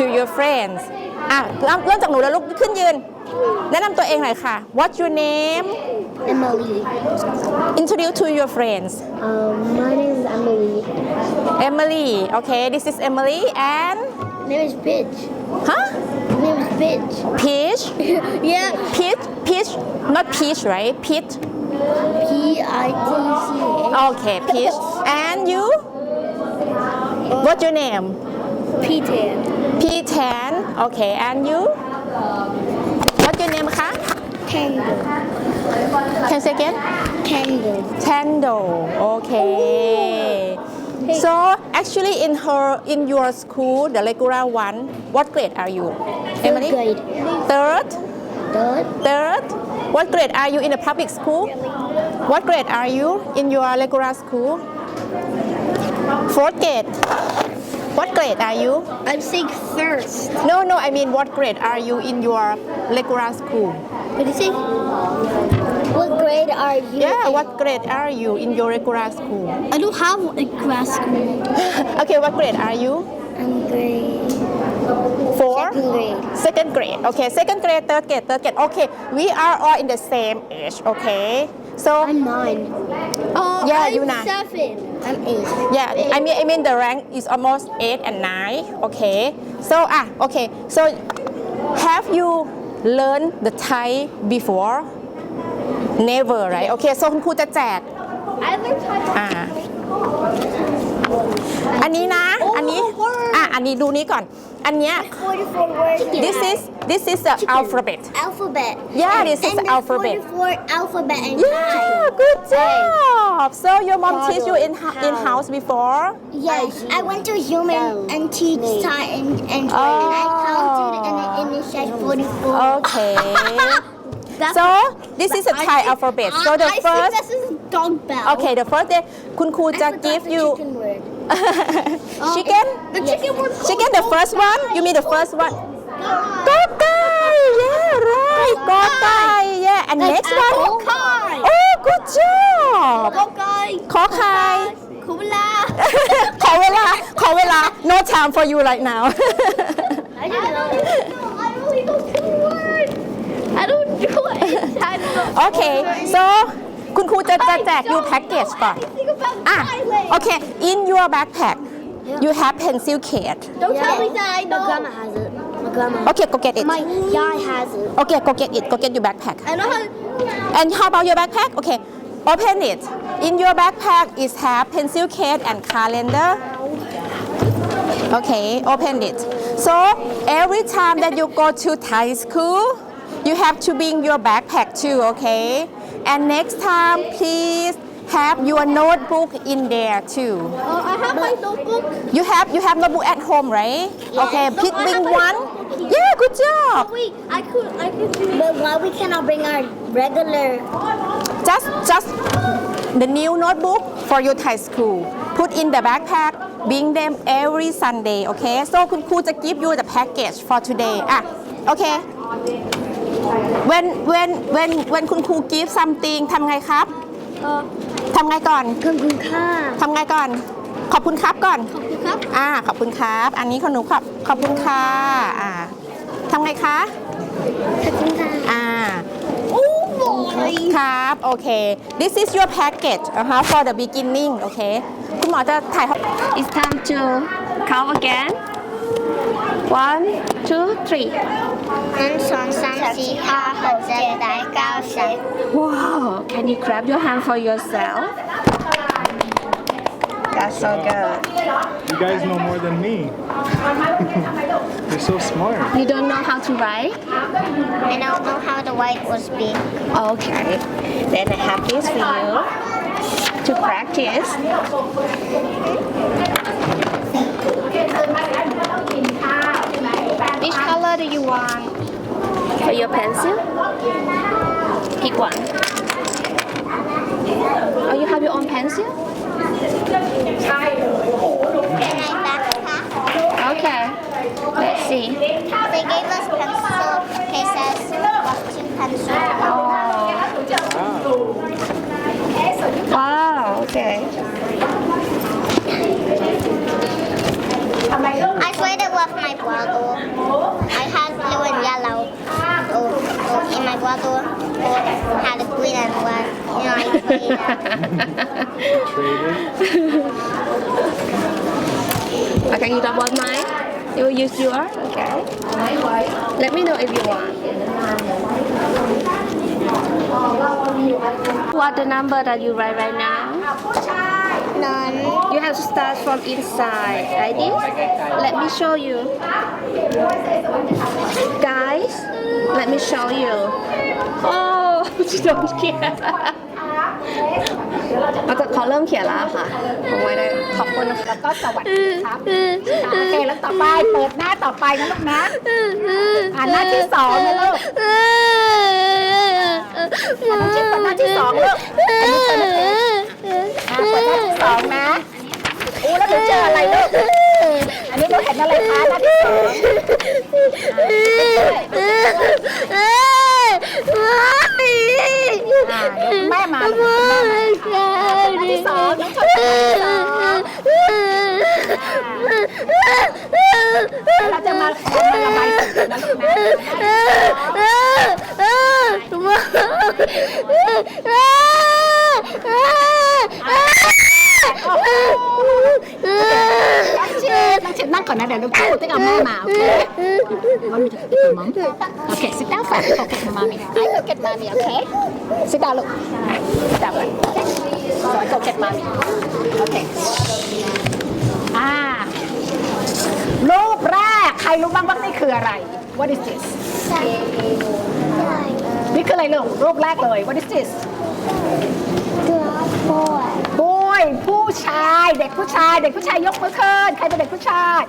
to your friends อ่ะเริ่มเริ่มจากหนูแล้วลุกขึ้นยืน แนะนำตัวเองหน่อยค่ะ What's your name Emily. Introduce to your friends Um, my name is Emily. Emily okay this is Emily and My name is Pitch. huh My name is Pitch. Peach yeah. Peach Peach not Peach right Peach P I T C H. okay Peach and you What's your name P10. P10 okay and you? What's your name คะ Tango. Can you say again Tango. Tando okay so actually in her in your school the regular one what grade are you Emily? grade. third? Third. third? What grade are you in the public school? What grade are you in your regular school? Fourth grade what grade are you I'm saying first. no no I mean what grade are you in your regular school What do you say? What grade are you? yeah in? what grade are you in your regular school I don't have a grass school. okay what grade are you I'm grade four second grade. second grade okay second grade third grade third grade okay we are all in the same age okay so I'm nine. Oh, Yeah, I'm you nine. seven. I'm eight. yeah I mean I mean the rank is almost eight and nine okay so ah okay so have you learned the Thai before never right okay so คุณครูจะแจก I learned Thai. อ่า อันนี้นะ อันนี้ อ่ะ อันนี้ดูนี้ก่อน อันเนี้ย 44 words. this is this is the alphabet alphabet. Yeah, and, this is and the there's alphabet. 44 alphabet in yeah Thai. good job so your mom teach you in hou- in house before Yes, I went to human and teach Thai and, and, and I counted and it, and it said 44. okay That's- so this is a I Thai think- alphabet so I- the I think first this is dog bell. okay the first day คุณครู I จะ forgot give the you chicken word. Oh, chicken The chicken word. chicken the first one you mean the first one กอไก่ yeah right กอไก่ yeah and next one Kai. oh good job Kai. ขอไข่ Kula. ขอเวลา ขอเวลา no time for you right now I don't know. I only know two words. I don't do it. I don't know. โอเค so คุณครู จะจะแจก you package ก่อน Think about อ่ะ Thailand. โอเค in your backpack you have pencil case Don't tell me that I know. My grandma has it. My grandma. okay go get it My dad has it. okay go get it go get your backpack I know how. and how about your backpack okay open it in your backpack is have pencil case and calendar okay open it so every time that you go to Thai school you have to bring your backpack too okay and next time please have your notebook in there too Oh, I have my notebook. you have you have notebook at home right okay No, please I bring have my one notebook. yeah good job Oh, wait, I could, I could. But why we cannot bring our regular? just just the new notebook for your Thai school put in the backpack bring them every Sunday okay so คุณครูจะ give you the package for today อ่ะ okay When when when when คุณครู give something ทำไงครับ Uh, ทำไงก่อนขอบคุณค่ะทำไงก่อน ขอบคุณครับก่อน ขอบคุณครับ อ่า ขอบคุณครับ อันนี้ของหนูขอบขอบคุณค่ะ อ่าทำไงคะ ขอบคุณค่ะ อ่าโอ้ยครับ โอเค this is your package นะคะ for the beginning โอเค คุณหมอจะถ่าย It's time to count again. One, two, three. one, two, three, four, five, six, seven, eight, nine, ten. Wow! Can you grab your hand for yourself? That's so good. You guys know more than me. You're so smart. You don't know how to write? I don't know how to write or speak. Okay. Then the happiest for you to practice. Color do you want for your pencil? Pick one. Oh, you have your own pencil? Can I backpack? Okay. Let's see. They gave us pencil cases of two pencils. Wow. Okay. I swear they left my bottle. Win and one. You know, I played. Traded. Okay, you don't want mine? You will use yours? Okay. Let me know if you want. What the number that you write right now? None. You have to start from inside, this. Let me show you. Guys, let me show you. Oh, she don't care. เราจะขอเริ่มเขียนแล้วค่ะผมไว้ได้ ขอบคุณนะคะแล้วก็สวัสดีครับโอเคแล้วต่อไปเปิดหน้าต่อไปนะลูกนะอ่านหน้าที่สองนะลูกอ่านน้องชิปเปิดหน้าที่สองลูกอันนี้เปิดหน้าอ่าเปิดหน้าที่สองนะอู้แล้วหนูเจออะไรลูกอันนี้หนูเห็นอะไรคะหน้าที่สอง อ่าเดี๋ยวคุณแม่มาลูกคุณแม่มาหน้าที่สองน้องชมพู่หน้าที่สองเราจะมามาระบายสีกันนะลูกนะ น้องชิปน้องชิป นั่งก่อนนะเดี๋ยวลูกพูดตั้งเอาแม่มาโอเค Want me to take your mom? Okay, sit down first. Go get my mommy. I go get mommy, okay? Sit down, look. Sit down, okay? So I go get mommy. Okay. อ่ารูปแรก ใครรู้บ้างว่านี่คืออะไร What is this นี่คืออะไรลูกรูปแรกเลย What is this Boy. boy ผู้ชาย เด็กผู้ชาย เด็กผู้ชายยกมือขึ้น ใครเป็นเด็กผู้ชาย